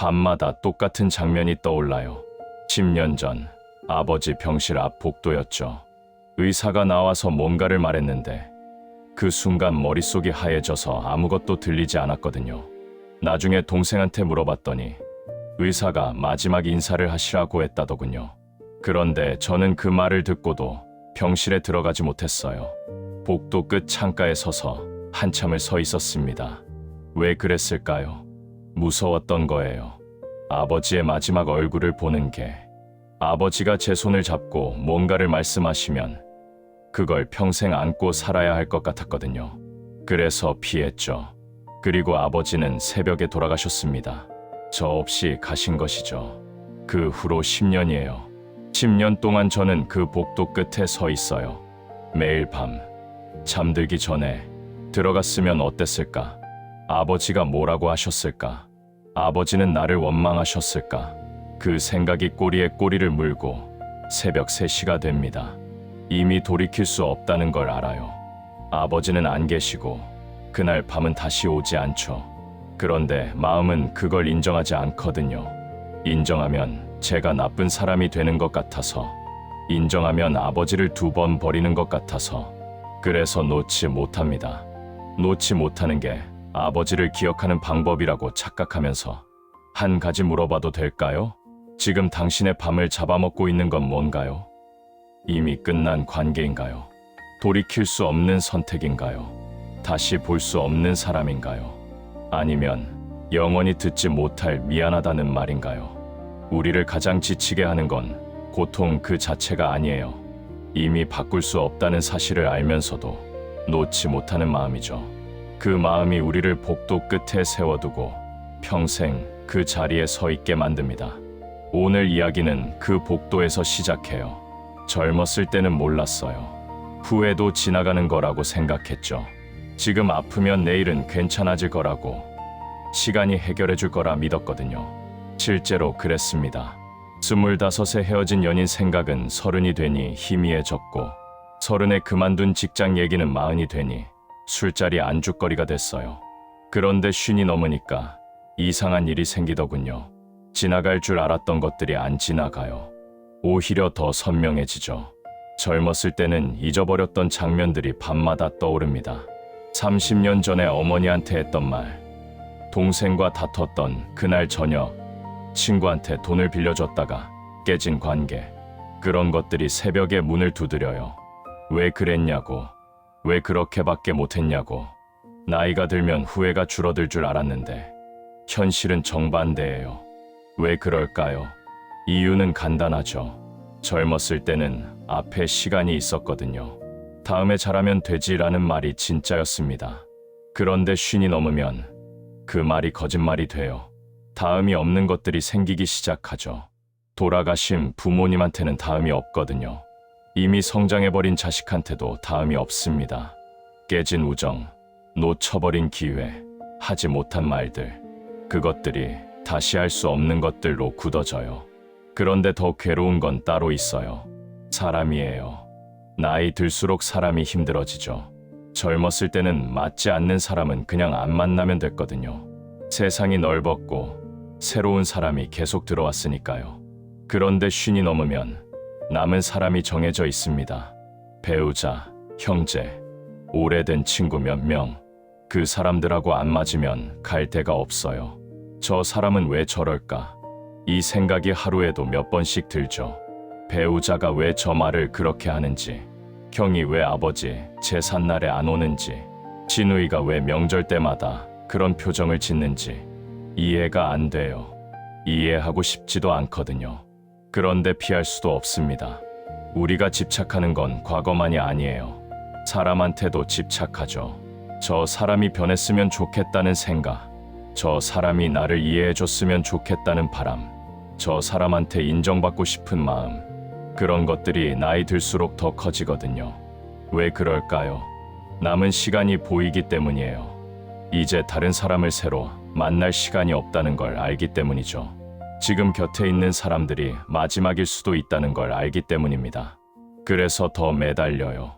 밤마다 똑같은 장면이 떠올라요. 10년 전 아버지 병실 앞 복도였죠. 의사가 나와서 뭔가를 말했는데 그 순간 머릿속이 하얘져서 아무것도 들리지 않았거든요. 나중에 동생한테 물어봤더니 의사가 마지막 인사를 하시라고 했다더군요. 그런데 저는 그 말을 듣고도 병실에 들어가지 못했어요. 복도 끝 창가에 서서 한참을 서 있었습니다. 왜 그랬을까요? 무서웠던 거예요. 아버지의 마지막 얼굴을 보는 게 아버지가 제 손을 잡고 뭔가를 말씀하시면 그걸 평생 안고 살아야 할 것 같았거든요. 그래서 피했죠. 그리고 아버지는 새벽에 돌아가셨습니다. 저 없이 가신 것이죠. 그 후로 10년이에요. 10년 동안 저는 그 복도 끝에 서 있어요. 매일 밤 잠들기 전에 들어갔으면 어땠을까? 아버지가 뭐라고 하셨을까? 아버지는 나를 원망하셨을까? 그 생각이 꼬리에 꼬리를 물고 새벽 3시가 됩니다. 이미 돌이킬 수 없다는 걸 알아요. 아버지는 안 계시고 그날 밤은 다시 오지 않죠. 그런데 마음은 그걸 인정하지 않거든요. 인정하면 제가 나쁜 사람이 되는 것 같아서, 인정하면 아버지를 두 번 버리는 것 같아서, 그래서 놓지 못합니다. 놓지 못하는 게 아버지를 기억하는 방법이라고 착각하면서, 한 가지 물어봐도 될까요? 지금 당신의 밤을 잡아먹고 있는 건 뭔가요? 이미 끝난 관계인가요? 돌이킬 수 없는 선택인가요? 다시 볼 수 없는 사람인가요? 아니면 영원히 듣지 못할 미안하다는 말인가요? 우리를 가장 지치게 하는 건 고통 그 자체가 아니에요. 이미 바꿀 수 없다는 사실을 알면서도 놓지 못하는 마음이죠. 그 마음이 우리를 복도 끝에 세워두고 평생 그 자리에 서 있게 만듭니다. 오늘 이야기는 그 복도에서 시작해요. 젊었을 때는 몰랐어요. 후회도 지나가는 거라고 생각했죠. 지금 아프면 내일은 괜찮아질 거라고 시간이 해결해 줄 거라 믿었거든요. 실제로 그랬습니다. 스물다섯에 헤어진 연인 생각은 서른이 되니 희미해졌고 서른에 그만둔 직장 얘기는 마흔이 되니 술자리 안주거리가 됐어요. 그런데 쉰이 넘으니까 이상한 일이 생기더군요. 지나갈 줄 알았던 것들이 안 지나가요. 오히려 더 선명해지죠. 젊었을 때는 잊어버렸던 장면들이 밤마다 떠오릅니다. 30년 전에 어머니한테 했던 말, 동생과 다퉜던 그날 저녁, 친구한테 돈을 빌려줬다가 깨진 관계, 그런 것들이 새벽에 문을 두드려요. 왜 그랬냐고, 왜 그렇게밖에 못했냐고. 나이가 들면 후회가 줄어들 줄 알았는데, 현실은 정반대예요. 왜 그럴까요? 이유는 간단하죠. 젊었을 때는 앞에 시간이 있었거든요. 다음에 잘하면 되지라는 말이 진짜였습니다. 그런데 쉰이 넘으면 그 말이 거짓말이 돼요. 다음이 없는 것들이 생기기 시작하죠. 돌아가신 부모님한테는 다음이 없거든요. 이미 성장해버린 자식한테도 다음이 없습니다. 깨진 우정, 놓쳐버린 기회, 하지 못한 말들, 그것들이 다시 할 수 없는 것들로 굳어져요. 그런데 더 괴로운 건 따로 있어요. 사람이에요. 나이 들수록 사람이 힘들어지죠. 젊었을 때는 맞지 않는 사람은 그냥 안 만나면 됐거든요. 세상이 넓었고 새로운 사람이 계속 들어왔으니까요. 그런데 쉰이 넘으면 남은 사람이 정해져 있습니다. 배우자, 형제, 오래된 친구 몇 명. 그 사람들하고 안 맞으면 갈 데가 없어요. 저 사람은 왜 저럴까? 이 생각이 하루에도 몇 번씩 들죠. 배우자가 왜 저 말을 그렇게 하는지, 형이 왜 아버지 제삿날에 안 오는지, 진우이가 왜 명절 때마다 그런 표정을 짓는지 이해가 안 돼요. 이해하고 싶지도 않거든요. 그런데 피할 수도 없습니다. 우리가 집착하는 건 과거만이 아니에요. 사람한테도 집착하죠. 저 사람이 변했으면 좋겠다는 생각, 저 사람이 나를 이해해줬으면 좋겠다는 바람, 저 사람한테 인정받고 싶은 마음, 그런 것들이 나이 들수록 더 커지거든요. 왜 그럴까요? 남은 시간이 보이기 때문이에요. 이제 다른 사람을 새로 만날 시간이 없다는 걸 알기 때문이죠. 지금 곁에 있는 사람들이 마지막일 수도 있다는 걸 알기 때문입니다. 그래서 더 매달려요.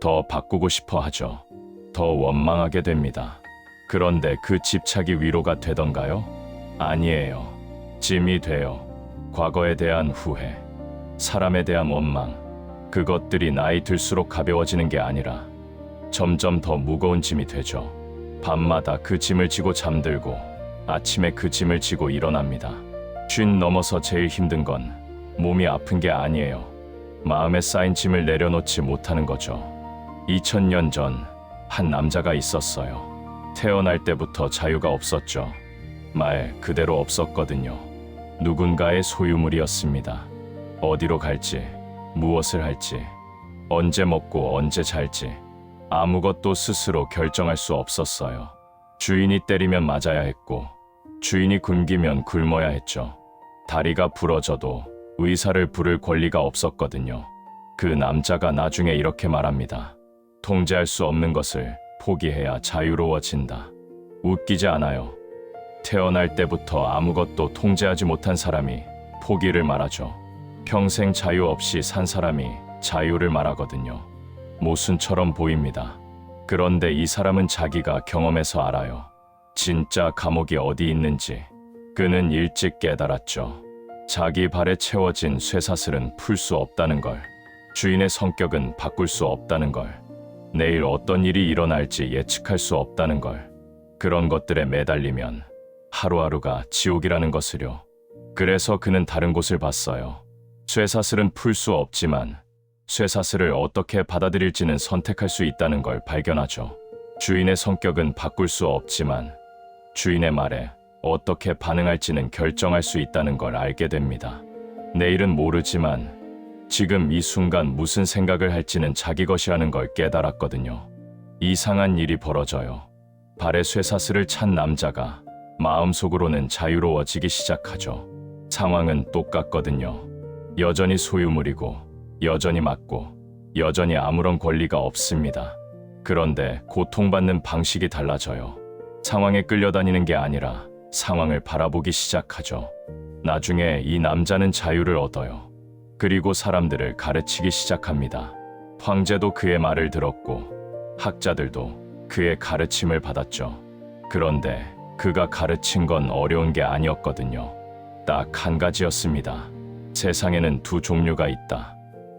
더 바꾸고 싶어 하죠. 더 원망하게 됩니다. 그런데 그 집착이 위로가 되던가요? 아니에요. 찜이 돼요. 과거에 대한 후회, 사람에 대한 원망, 그것들이 나이 들수록 가벼워지는 게 아니라 점점 더 무거운 짐이 되죠. 밤마다 그 짐을 지고 잠들고 아침에 그 짐을 지고 일어납니다. 쉰 넘어서 제일 힘든 건 몸이 아픈 게 아니에요. 마음에 쌓인 짐을 내려놓지 못하는 거죠. 2000년 전 한 남자가 있었어요. 태어날 때부터 자유가 없었죠. 말 그대로 없었거든요. 누군가의 소유물이었습니다. 어디로 갈지, 무엇을 할지, 언제 먹고 언제 잘지, 아무것도 스스로 결정할 수 없었어요. 주인이 때리면 맞아야 했고, 주인이 굶기면 굶어야 했죠. 다리가 부러져도 의사를 부를 권리가 없었거든요. 그 남자가 나중에 이렇게 말합니다. 통제할 수 없는 것을 포기해야 자유로워진다. 웃기지 않아요. 태어날 때부터 아무것도 통제하지 못한 사람이 포기를 말하죠. 평생 자유 없이 산 사람이 자유를 말하거든요. 모순처럼 보입니다. 그런데 이 사람은 자기가 경험해서 알아요. 진짜 감옥이 어디 있는지 그는 일찍 깨달았죠. 자기 발에 채워진 쇠사슬은 풀 수 없다는 걸. 주인의 성격은 바꿀 수 없다는 걸. 내일 어떤 일이 일어날지 예측할 수 없다는 걸. 그런 것들에 매달리면 하루하루가 지옥이라는 것을요. 그래서 그는 다른 곳을 봤어요. 쇠사슬은 풀 수 없지만 쇠사슬을 어떻게 받아들일지는 선택할 수 있다는 걸 발견하죠. 주인의 성격은 바꿀 수 없지만 주인의 말에 어떻게 반응할지는 결정할 수 있다는 걸 알게 됩니다. 내일은 모르지만 지금 이 순간 무슨 생각을 할지는 자기 것이라는 걸 깨달았거든요. 이상한 일이 벌어져요. 발에 쇠사슬을 찬 남자가 마음속으로는 자유로워지기 시작하죠. 상황은 똑같거든요. 여전히 소유물이고, 여전히 맞고, 여전히 아무런 권리가 없습니다. 그런데 고통받는 방식이 달라져요. 상황에 끌려다니는 게 아니라 상황을 바라보기 시작하죠. 나중에 이 남자는 자유를 얻어요. 그리고 사람들을 가르치기 시작합니다. 황제도 그의 말을 들었고 학자들도 그의 가르침을 받았죠. 그런데 그가 가르친 건 어려운 게 아니었거든요. 딱 한 가지였습니다. 세상에는 두 종류가 있다.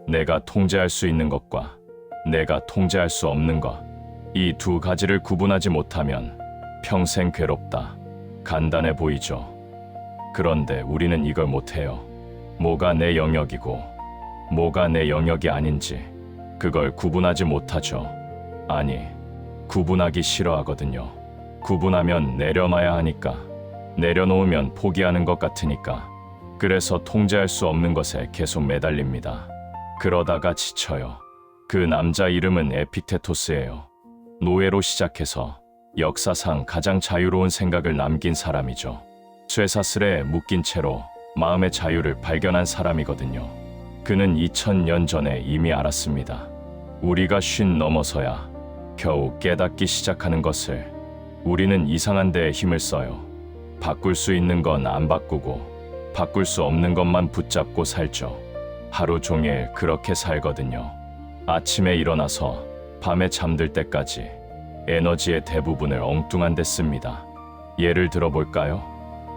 내가 통제할 수 있는 것과 내가 통제할 수 없는 것. 이 두 가지를 구분하지 못하면 평생 괴롭다. 간단해 보이죠. 그런데 우리는 이걸 못해요. 뭐가 내 영역이고 뭐가 내 영역이 아닌지 그걸 구분하지 못하죠. 아니, 구분하기 싫어하거든요. 구분하면 내려놔야 하니까 내려놓으면 포기하는 것 같으니까 그래서 통제할 수 없는 것에 계속 매달립니다. 그러다가 지쳐요. 그 남자 이름은 에픽테토스예요. 노예로 시작해서 역사상 가장 자유로운 생각을 남긴 사람이죠. 쇠사슬에 묶인 채로 마음의 자유를 발견한 사람이거든요. 그는 2000년 전에 이미 알았습니다. 우리가 쉰 넘어서야 겨우 깨닫기 시작하는 것을 우리는 이상한 데에 힘을 써요. 바꿀 수 있는 건 안 바꾸고 바꿀 수 없는 것만 붙잡고 살죠. 하루 종일 그렇게 살거든요. 아침에 일어나서 밤에 잠들 때까지 에너지의 대부분을 엉뚱한 데 씁니다. 예를 들어볼까요?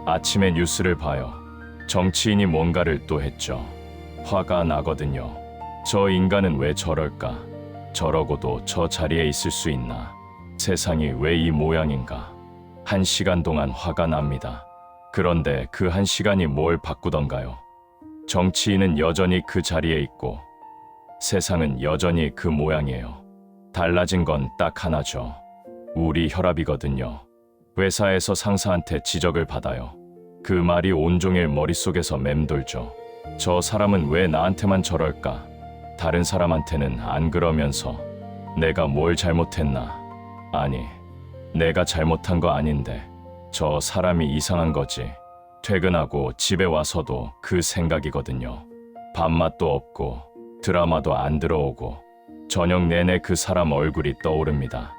아침에 뉴스를 봐요. 정치인이 뭔가를 또 했죠. 화가 나거든요. 저 인간은 왜 저럴까? 저러고도 저 자리에 있을 수 있나? 세상이 왜 이 모양인가? 한 시간 동안 화가 납니다. 그런데 그 한 시간이 뭘 바꾸던가요? 정치인은 여전히 그 자리에 있고 세상은 여전히 그 모양이에요. 달라진 건 딱 하나죠. 우리 혈압이거든요. 회사에서 상사한테 지적을 받아요. 그 말이 온종일 머릿속에서 맴돌죠. 저 사람은 왜 나한테만 저럴까? 다른 사람한테는 안 그러면서 내가 뭘 잘못했나? 아니, 내가 잘못한 거 아닌데 저 사람이 이상한 거지. 퇴근하고 집에 와서도 그 생각이거든요. 밥맛도 없고 드라마도 안 들어오고 저녁 내내 그 사람 얼굴이 떠오릅니다.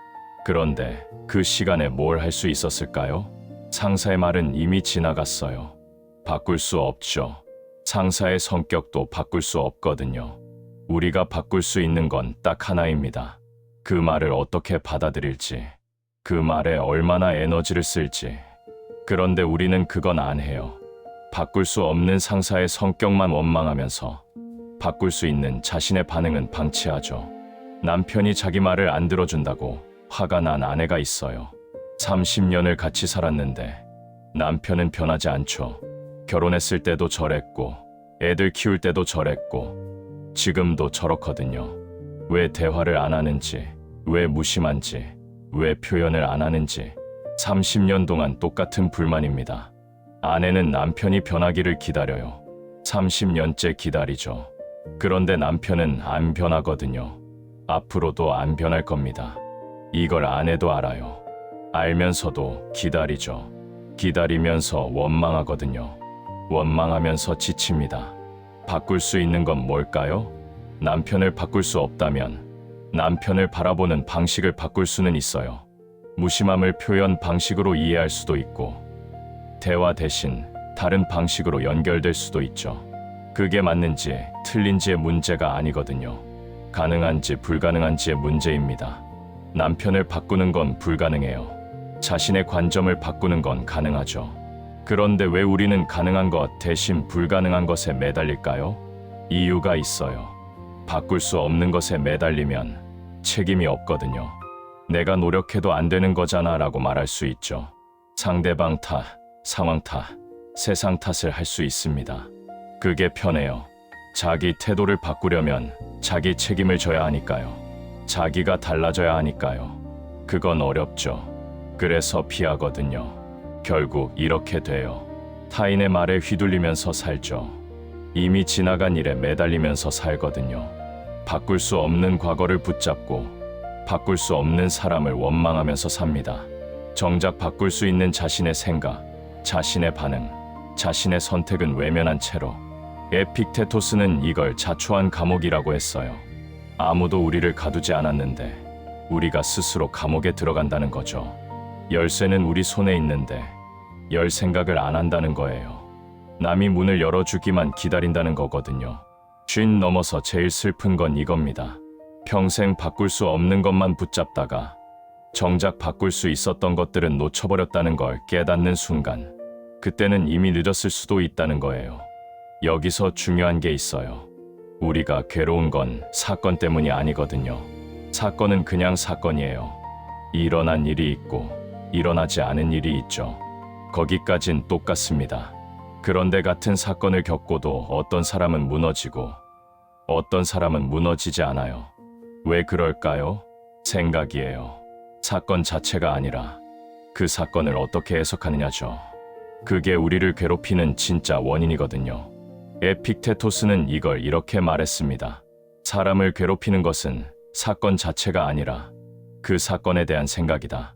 그런데 그 시간에 뭘 할 수 있었을까요? 상사의 말은 이미 지나갔어요. 바꿀 수 없죠. 상사의 성격도 바꿀 수 없거든요. 우리가 바꿀 수 있는 건 딱 하나입니다. 그 말을 어떻게 받아들일지, 그 말에 얼마나 에너지를 쓸지. 그런데 우리는 그건 안 해요. 바꿀 수 없는 상사의 성격만 원망하면서 바꿀 수 있는 자신의 반응은 방치하죠. 남편이 자기 말을 안 들어준다고 화가 난 아내가 있어요. 30년을 같이 살았는데 남편은 변하지 않죠. 결혼했을 때도 저랬고, 애들 키울 때도 저랬고, 지금도 저렇거든요. 왜 대화를 안 하는지, 왜 무심한지, 왜 표현을 안 하는지, 30년 동안 똑같은 불만입니다. 아내는 남편이 변하기를 기다려요. 30년째 기다리죠. 그런데 남편은 안 변하거든요. 앞으로도 안 변할 겁니다. 이걸 아내도 알아요. 알면서도 기다리죠. 기다리면서 원망하거든요. 원망하면서 지칩니다. 바꿀 수 있는 건 뭘까요? 남편을 바꿀 수 없다면 남편을 바라보는 방식을 바꿀 수는 있어요. 무심함을 표현 방식으로 이해할 수도 있고, 대화 대신 다른 방식으로 연결될 수도 있죠. 그게 맞는지 틀린지의 문제가 아니거든요. 가능한지 불가능한지의 문제입니다. 남편을 바꾸는 건 불가능해요. 자신의 관점을 바꾸는 건 가능하죠. 그런데 왜 우리는 가능한 것 대신 불가능한 것에 매달릴까요? 이유가 있어요. 바꿀 수 없는 것에 매달리면 책임이 없거든요. 내가 노력해도 안 되는 거잖아 라고 말할 수 있죠. 상대방 탓, 상황 탓, 세상 탓을 할 수 있습니다. 그게 편해요. 자기 태도를 바꾸려면 자기 책임을 져야 하니까요. 자기가 달라져야 하니까요. 그건 어렵죠. 그래서 피하거든요. 결국 이렇게 돼요. 타인의 말에 휘둘리면서 살죠. 이미 지나간 일에 매달리면서 살거든요. 바꿀 수 없는 과거를 붙잡고 바꿀 수 없는 사람을 원망하면서 삽니다. 정작 바꿀 수 있는 자신의 생각, 자신의 반응, 자신의 선택은 외면한 채로 에픽테토스는 이걸 자초한 감옥이라고 했어요. 아무도 우리를 가두지 않았는데 우리가 스스로 감옥에 들어간다는 거죠. 열쇠는 우리 손에 있는데 열 생각을 안 한다는 거예요. 남이 문을 열어주기만 기다린다는 거거든요. 쉰 넘어서 제일 슬픈 건 이겁니다. 평생 바꿀 수 없는 것만 붙잡다가 정작 바꿀 수 있었던 것들은 놓쳐버렸다는 걸 깨닫는 순간 그때는 이미 늦었을 수도 있다는 거예요. 여기서 중요한 게 있어요. 우리가 괴로운 건 사건 때문이 아니거든요. 사건은 그냥 사건이에요. 일어난 일이 있고 일어나지 않은 일이 있죠. 거기까진 똑같습니다. 그런데 같은 사건을 겪고도 어떤 사람은 무너지고 어떤 사람은 무너지지 않아요. 왜 그럴까요? 생각이에요. 사건 자체가 아니라 그 사건을 어떻게 해석하느냐죠. 그게 우리를 괴롭히는 진짜 원인이거든요. 에픽테토스는 이걸 이렇게 말했습니다. 사람을 괴롭히는 것은 사건 자체가 아니라 그 사건에 대한 생각이다.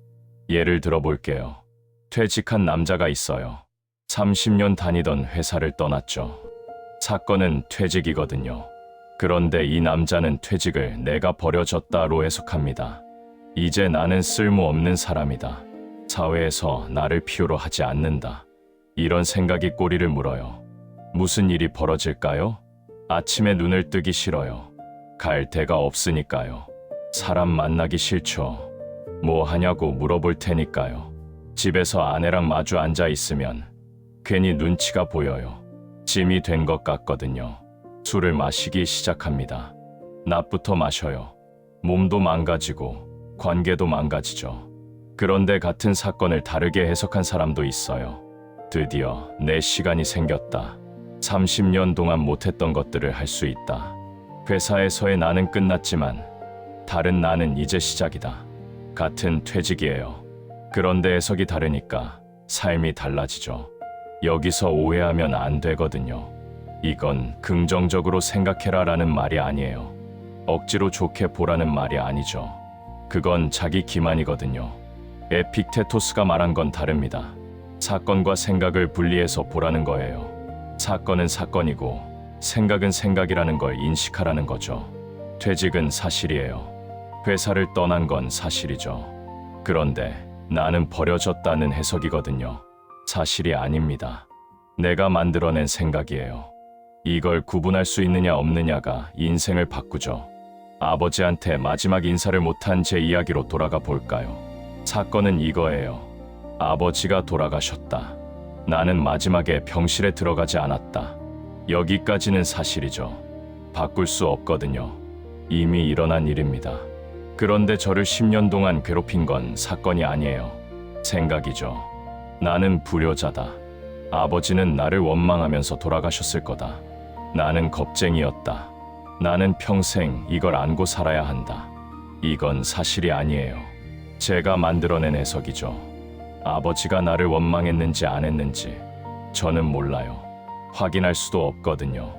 예를 들어 볼게요. 퇴직한 남자가 있어요. 30년 다니던 회사를 떠났죠. 사건은 퇴직이거든요. 그런데 이 남자는 퇴직을 내가 버려졌다로 해석합니다. 이제 나는 쓸모없는 사람이다. 사회에서 나를 필요로 하지 않는다. 이런 생각이 꼬리를 물어요. 무슨 일이 벌어질까요? 아침에 눈을 뜨기 싫어요. 갈 데가 없으니까요. 사람 만나기 싫죠. 뭐 하냐고 물어볼 테니까요. 집에서 아내랑 마주 앉아 있으면 괜히 눈치가 보여요. 짐이 된 것 같거든요. 술을 마시기 시작합니다. 낮부터 마셔요. 몸도 망가지고 관계도 망가지죠. 그런데 같은 사건을 다르게 해석한 사람도 있어요. 드디어 내 시간이 생겼다. 30년 동안 못했던 것들을 할 수 있다. 회사에서의 나는 끝났지만 다른 나는 이제 시작이다. 같은 퇴직이에요. 그런데 해석이 다르니까 삶이 달라지죠. 여기서 오해하면 안 되거든요. 이건 긍정적으로 생각해라 라는 말이 아니에요. 억지로 좋게 보라는 말이 아니죠. 그건 자기 기만이거든요. 에픽테토스가 말한 건 다릅니다. 사건과 생각을 분리해서 보라는 거예요. 사건은 사건이고 생각은 생각이라는 걸 인식하라는 거죠. 퇴직은 사실이에요. 회사를 떠난 건 사실이죠. 그런데 나는 버려졌다는 해석이거든요. 사실이 아닙니다. 내가 만들어낸 생각이에요. 이걸 구분할 수 있느냐 없느냐가 인생을 바꾸죠. 아버지한테 마지막 인사를 못한 제 이야기로 돌아가 볼까요? 사건은 이거예요. 아버지가 돌아가셨다. 나는 마지막에 병실에 들어가지 않았다. 여기까지는 사실이죠. 바꿀 수 없거든요. 이미 일어난 일입니다. 그런데 저를 10년 동안 괴롭힌 건 사건이 아니에요. 생각이죠. 나는 불효자다. 아버지는 나를 원망하면서 돌아가셨을 거다. 나는 겁쟁이였다. 나는 평생 이걸 안고 살아야 한다. 이건 사실이 아니에요. 제가 만들어낸 해석이죠. 아버지가 나를 원망했는지 안 했는지 저는 몰라요. 확인할 수도 없거든요.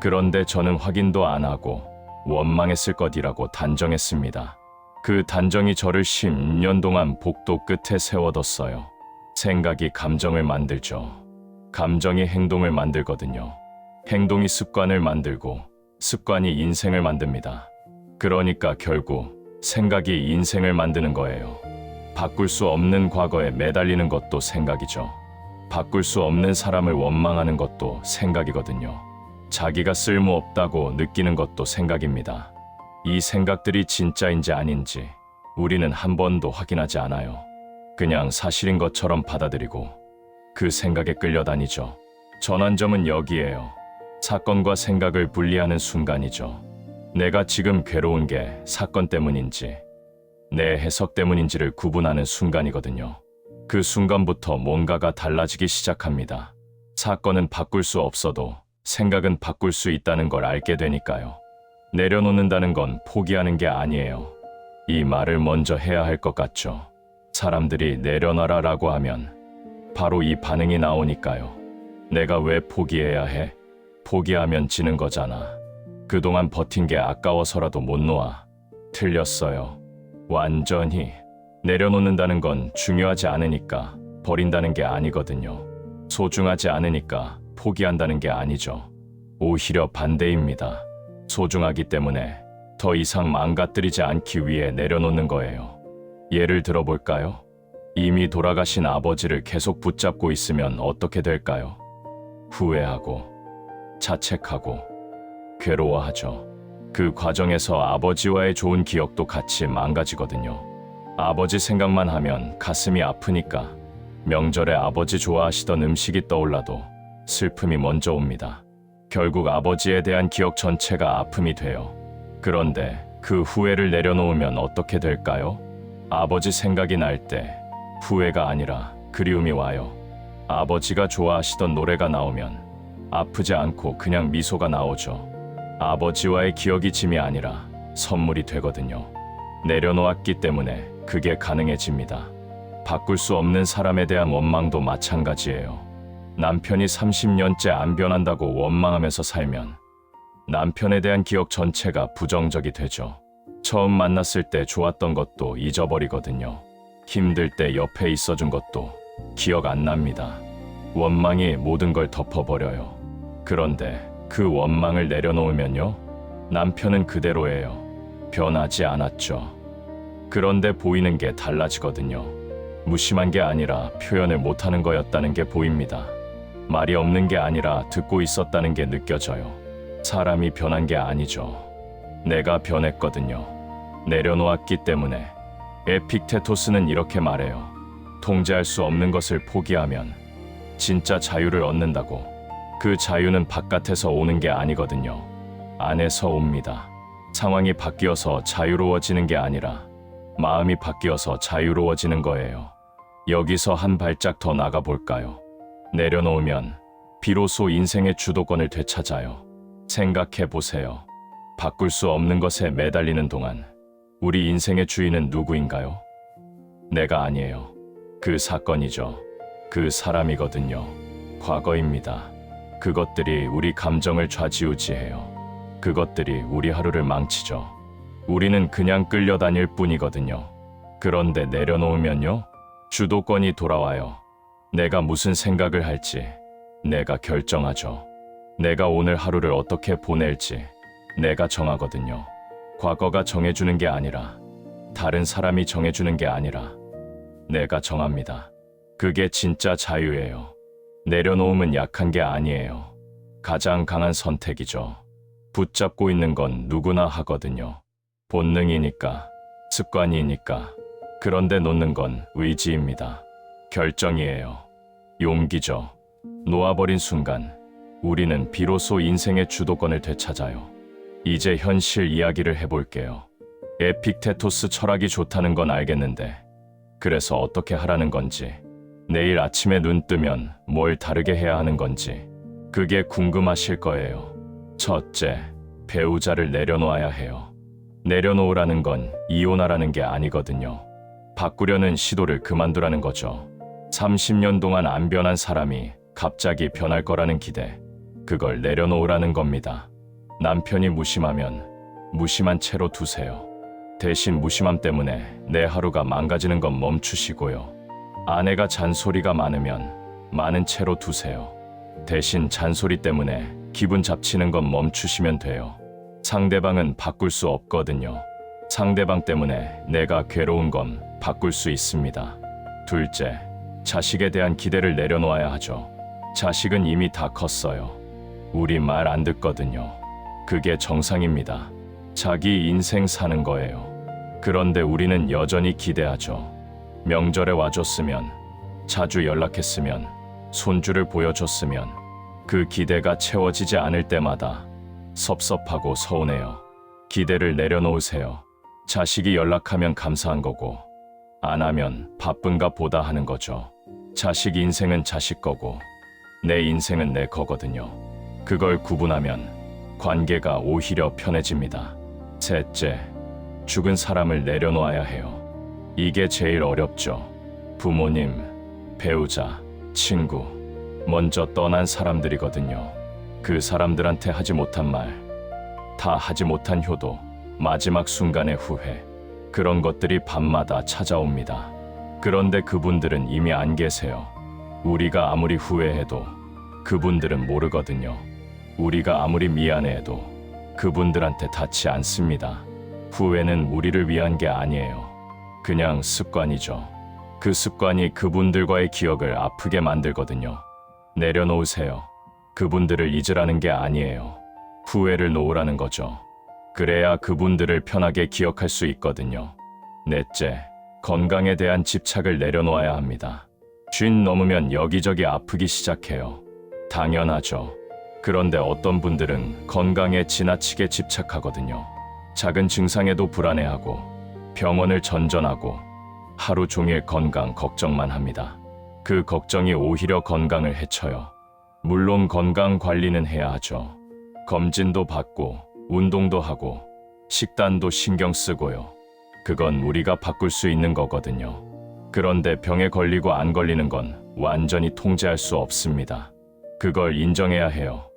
그런데 저는 확인도 안 하고 원망했을 것이라고 단정했습니다. 그 단정이 저를 10년 동안 복도 끝에 세워뒀어요. 생각이 감정을 만들죠. 감정이 행동을 만들거든요. 행동이 습관을 만들고 습관이 인생을 만듭니다. 그러니까 결국 생각이 인생을 만드는 거예요. 바꿀 수 없는 과거에 매달리는 것도 생각이죠. 바꿀 수 없는 사람을 원망하는 것도 생각이거든요. 자기가 쓸모없다고 느끼는 것도 생각입니다. 이 생각들이 진짜인지 아닌지 우리는 한 번도 확인하지 않아요. 그냥 사실인 것처럼 받아들이고 그 생각에 끌려다니죠. 전환점은 여기에요. 사건과 생각을 분리하는 순간이죠. 내가 지금 괴로운 게 사건 때문인지 내 해석 때문인지를 구분하는 순간이거든요. 그 순간부터 뭔가가 달라지기 시작합니다. 사건은 바꿀 수 없어도 생각은 바꿀 수 있다는 걸 알게 되니까요. 내려놓는다는 건 포기하는 게 아니에요. 이 말을 먼저 해야 할 것 같죠. 사람들이 내려놔라 라고 하면 바로 이 반응이 나오니까요. 내가 왜 포기해야 해? 포기하면 지는 거잖아. 그동안 버틴 게 아까워서라도 못 놓아. 틀렸어요. 완전히. 내려놓는다는 건 중요하지 않으니까 버린다는 게 아니거든요. 소중하지 않으니까 포기한다는 게 아니죠. 오히려 반대입니다. 소중하기 때문에 더 이상 망가뜨리지 않기 위해 내려놓는 거예요. 예를 들어볼까요? 이미 돌아가신 아버지를 계속 붙잡고 있으면 어떻게 될까요? 후회하고, 자책하고, 괴로워하죠. 그 과정에서 아버지와의 좋은 기억도 같이 망가지거든요. 아버지 생각만 하면 가슴이 아프니까 명절에 아버지 좋아하시던 음식이 떠올라도 슬픔이 먼저 옵니다. 결국 아버지에 대한 기억 전체가 아픔이 돼요. 그런데 그 후회를 내려놓으면 어떻게 될까요? 아버지 생각이 날 때 후회가 아니라 그리움이 와요. 아버지가 좋아하시던 노래가 나오면 아프지 않고 그냥 미소가 나오죠. 아버지와의 기억이 짐이 아니라 선물이 되거든요. 내려놓았기 때문에 그게 가능해집니다. 바꿀 수 없는 사람에 대한 원망도 마찬가지예요. 남편이 30년째 안 변한다고 원망하면서 살면 남편에 대한 기억 전체가 부정적이 되죠. 처음 만났을 때 좋았던 것도 잊어버리거든요. 힘들 때 옆에 있어준 것도 기억 안 납니다. 원망이 모든 걸 덮어버려요. 그런데 그 원망을 내려놓으면요. 남편은 그대로예요. 변하지 않았죠. 그런데 보이는 게 달라지거든요. 무심한 게 아니라 표현을 못하는 거였다는 게 보입니다. 말이 없는 게 아니라 듣고 있었다는 게 느껴져요. 사람이 변한 게 아니죠. 내가 변했거든요. 내려놓았기 때문에 에픽테토스는 이렇게 말해요. 통제할 수 없는 것을 포기하면 진짜 자유를 얻는다고. 그 자유는 바깥에서 오는 게 아니거든요. 안에서 옵니다. 상황이 바뀌어서 자유로워지는 게 아니라 마음이 바뀌어서 자유로워지는 거예요. 여기서 한 발짝 더 나가 볼까요? 내려놓으면 비로소 인생의 주도권을 되찾아요. 생각해 보세요. 바꿀 수 없는 것에 매달리는 동안 우리 인생의 주인은 누구인가요? 내가 아니에요. 그 사건이죠. 그 사람이거든요. 과거입니다. 그것들이 우리 감정을 좌지우지해요. 그것들이 우리 하루를 망치죠. 우리는 그냥 끌려다닐 뿐이거든요. 그런데 내려놓으면요. 주도권이 돌아와요. 내가 무슨 생각을 할지 내가 결정하죠. 내가 오늘 하루를 어떻게 보낼지 내가 정하거든요. 과거가 정해주는 게 아니라 다른 사람이 정해주는 게 아니라 내가 정합니다. 그게 진짜 자유예요. 내려놓음은 약한 게 아니에요. 가장 강한 선택이죠. 붙잡고 있는 건 누구나 하거든요. 본능이니까, 습관이니까. 그런데 놓는 건 의지입니다. 결정이에요. 용기죠. 놓아버린 순간 우리는 비로소 인생의 주도권을 되찾아요. 이제 현실 이야기를 해볼게요. 에픽테토스 철학이 좋다는 건 알겠는데 그래서 어떻게 하라는 건지 내일 아침에 눈 뜨면 뭘 다르게 해야 하는 건지 그게 궁금하실 거예요. 첫째, 배우자를 내려놓아야 해요. 내려놓으라는 건 이혼하라는 게 아니거든요. 바꾸려는 시도를 그만두라는 거죠. 30년 동안 안 변한 사람이 갑자기 변할 거라는 기대, 그걸 내려놓으라는 겁니다. 남편이 무심하면 무심한 채로 두세요. 대신 무심함 때문에 내 하루가 망가지는 건 멈추시고요. 아내가 잔소리가 많으면 많은 채로 두세요. 대신 잔소리 때문에 기분 잡치는 건 멈추시면 돼요. 상대방은 바꿀 수 없거든요. 상대방 때문에 내가 괴로운 건 바꿀 수 있습니다. 둘째, 자식에 대한 기대를 내려놓아야 하죠. 자식은 이미 다 컸어요. 우리 말 안 듣거든요. 그게 정상입니다. 자기 인생 사는 거예요. 그런데 우리는 여전히 기대하죠. 명절에 와줬으면, 자주 연락했으면, 손주를 보여줬으면, 그 기대가 채워지지 않을 때마다 섭섭하고 서운해요. 기대를 내려놓으세요. 자식이 연락하면 감사한 거고, 안 하면 바쁜가 보다 하는 거죠. 자식 인생은 자식 거고, 내 인생은 내 거거든요. 그걸 구분하면 관계가 오히려 편해집니다. 셋째, 죽은 사람을 내려놓아야 해요. 이게 제일 어렵죠. 부모님, 배우자, 친구, 먼저 떠난 사람들이거든요. 그 사람들한테 하지 못한 말, 다 하지 못한 효도, 마지막 순간의 후회, 그런 것들이 밤마다 찾아옵니다. 그런데 그분들은 이미 안 계세요. 우리가 아무리 후회해도 그분들은 모르거든요. 우리가 아무리 미안해해도 그분들한테 닿지 않습니다. 후회는 우리를 위한 게 아니에요. 그냥 습관이죠. 그 습관이 그분들과의 기억을 아프게 만들거든요. 내려놓으세요. 그분들을 잊으라는 게 아니에요. 후회를 놓으라는 거죠. 그래야 그분들을 편하게 기억할 수 있거든요. 넷째, 건강에 대한 집착을 내려놓아야 합니다. 쉰 넘으면 여기저기 아프기 시작해요. 당연하죠. 그런데 어떤 분들은 건강에 지나치게 집착하거든요. 작은 증상에도 불안해하고 병원을 전전하고 하루 종일 건강 걱정만 합니다. 그 걱정이 오히려 건강을 해쳐요. 물론 건강 관리는 해야 하죠. 검진도 받고 운동도 하고 식단도 신경 쓰고요. 그건 우리가 바꿀 수 있는 거거든요. 그런데 병에 걸리고 안 걸리는 건 완전히 통제할 수 없습니다. 그걸 인정해야 해요.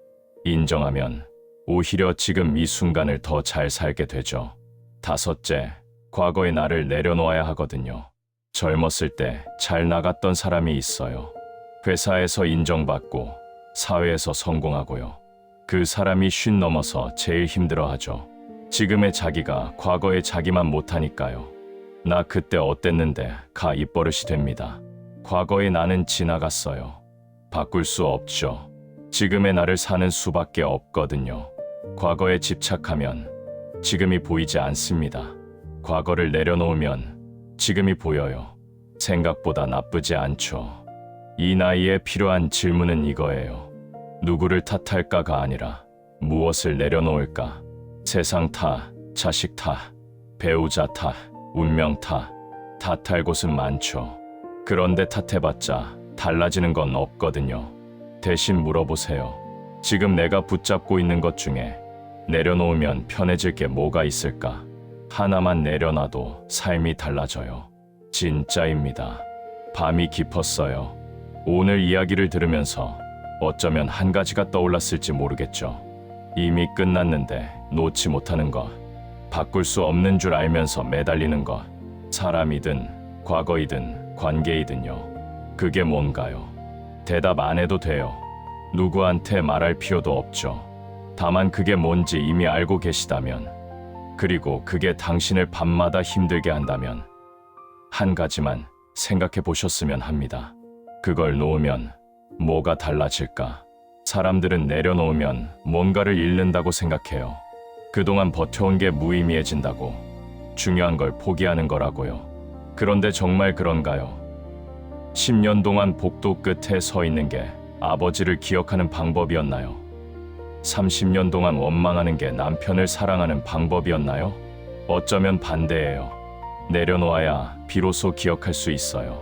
인정하면 오히려 지금 이 순간을 더 잘 살게 되죠. 다섯째, 과거의 나를 내려놓아야 하거든요. 젊었을 때 잘 나갔던 사람이 있어요. 회사에서 인정받고 사회에서 성공하고요. 그 사람이 쉰 넘어서 제일 힘들어하죠. 지금의 자기가 과거의 자기만 못하니까요. 나 그때 어땠는데 가 입버릇이 됩니다. 과거의 나는 지나갔어요. 바꿀 수 없죠. 지금의 나를 사는 수밖에 없거든요. 과거에 집착하면 지금이 보이지 않습니다. 과거를 내려놓으면 지금이 보여요. 생각보다 나쁘지 않죠. 이 나이에 필요한 질문은 이거예요. 누구를 탓할까가 아니라 무엇을 내려놓을까? 세상 탓, 자식 탓, 배우자 탓, 운명 탓, 탓할 곳은 많죠. 그런데 탓해봤자 달라지는 건 없거든요. 대신 물어보세요. 지금 내가 붙잡고 있는 것 중에 내려놓으면 편해질 게 뭐가 있을까? 하나만 내려놔도 삶이 달라져요. 진짜입니다. 밤이 깊었어요. 오늘 이야기를 들으면서 어쩌면 한 가지가 떠올랐을지 모르겠죠. 이미 끝났는데 놓지 못하는 것, 바꿀 수 없는 줄 알면서 매달리는 것, 사람이든 과거이든 관계이든요. 그게 뭔가요? 대답 안 해도 돼요. 누구한테 말할 필요도 없죠. 다만 그게 뭔지 이미 알고 계시다면, 그리고 그게 당신을 밤마다 힘들게 한다면, 한 가지만 생각해 보셨으면 합니다. 그걸 놓으면 뭐가 달라질까? 사람들은 내려놓으면 뭔가를 잃는다고 생각해요. 그동안 버텨온 게 무의미해진다고. 중요한 걸 포기하는 거라고요. 그런데 정말 그런가요? 10년 동안 복도 끝에 서 있는 게 아버지를 기억하는 방법이었나요? 30년 동안 원망하는 게 남편을 사랑하는 방법이었나요? 어쩌면 반대예요. 내려놓아야 비로소 기억할 수 있어요.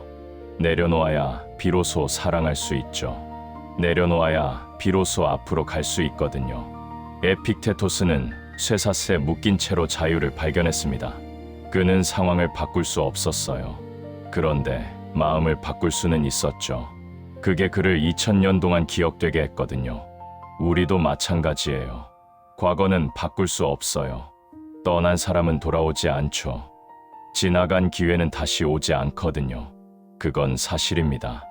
내려놓아야 비로소 사랑할 수 있죠. 내려놓아야 비로소 앞으로 갈 수 있거든요. 에픽테토스는 쇠사슬에 묶인 채로 자유를 발견했습니다. 그는 상황을 바꿀 수 없었어요. 그런데 마음을 바꿀 수는 있었죠. 그게 그를 2000년 동안 기억되게 했거든요. 우리도 마찬가지예요. 과거는 바꿀 수 없어요. 떠난 사람은 돌아오지 않죠. 지나간 기회는 다시 오지 않거든요. 그건 사실입니다.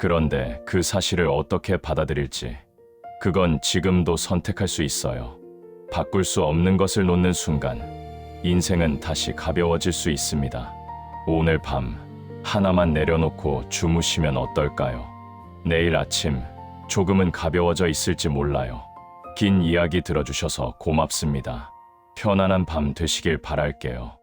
그런데 그 사실을 어떻게 받아들일지, 그건 지금도 선택할 수 있어요. 바꿀 수 없는 것을 놓는 순간, 인생은 다시 가벼워질 수 있습니다. 오늘 밤, 하나만 내려놓고 주무시면 어떨까요? 내일 아침, 조금은 가벼워져 있을지 몰라요. 긴 이야기 들어주셔서 고맙습니다. 편안한 밤 되시길 바랄게요.